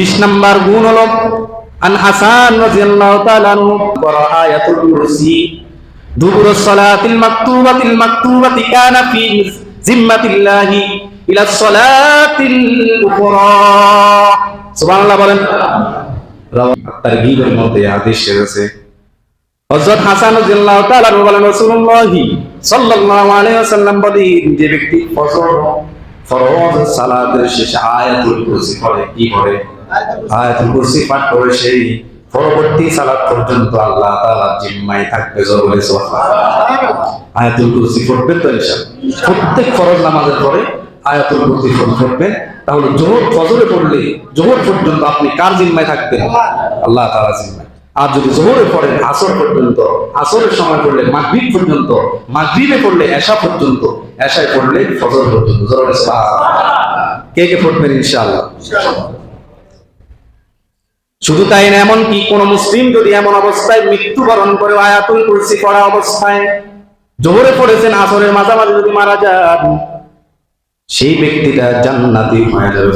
বিশ নাম্বার গুণ হল, আন হাসান রাদিয়াল্লাহু তাআলা আনহু করা আয়াতুল কুরসি, দুবুর সালাতিল মাকতুবাতিল মাকতুবাতি কানা ফি জিম্মাতিল্লাহি ইলা সালাতিল উখরা। সুবহানাল্লাহ বলেন তারগীবের মধ্যে এসেছে হযরত হাসান রাদিয়াল্লাহু তাআলা বলেন, রাসূলুল্লাহ সাল্লাল্লাহু আলাইহি ওয়াসাল্লাম বলেন, যে ব্যক্তি ফজর, ফরজ সালাতের আয়াতুল কুরসি পড়ে, কি পড়ে? আয়াতুল কুরসি পাঠ করে সেই পরবর্তী সালাত পর্যন্ত আল্লাহ তাআলা জিম্মায় থাকবে বলে সুবহানাল্লাহ। আয়াতুল কুরসি তো ইনশাআল্লাহ। প্রত্যেক ফরজ নামাজের পরে আয়াতুল কুরসি তাহলে জোহর ফজরে পড়লে জোহর পর্যন্ত আপনি কার জিম্মায় থাকবেন? আল্লাহ তাআলা জিম্মায়। আর যদি জোহরে পড়েন আসর পর্যন্ত, আসরের সময় পড়লে মাগরিব পর্যন্ত, মাগরিবে পড়লে এশা পর্যন্ত, এশায় পড়লে ফজর পর্যন্ত। কে কে পড়বেন ইনশাআল্লাহ? শুধু তাই না এমন কি কোন মুসলিম যদি এমন অবস্থায় মৃত্যুবরণ করে আয়াতুল কুরসি পড়া অবস্থায় জোহরে পড়েছেন, আসরের মাঝামাঝি যদি মারা যান, সেই ব্যক্তিটা জান্নাতি হয়ে যাবে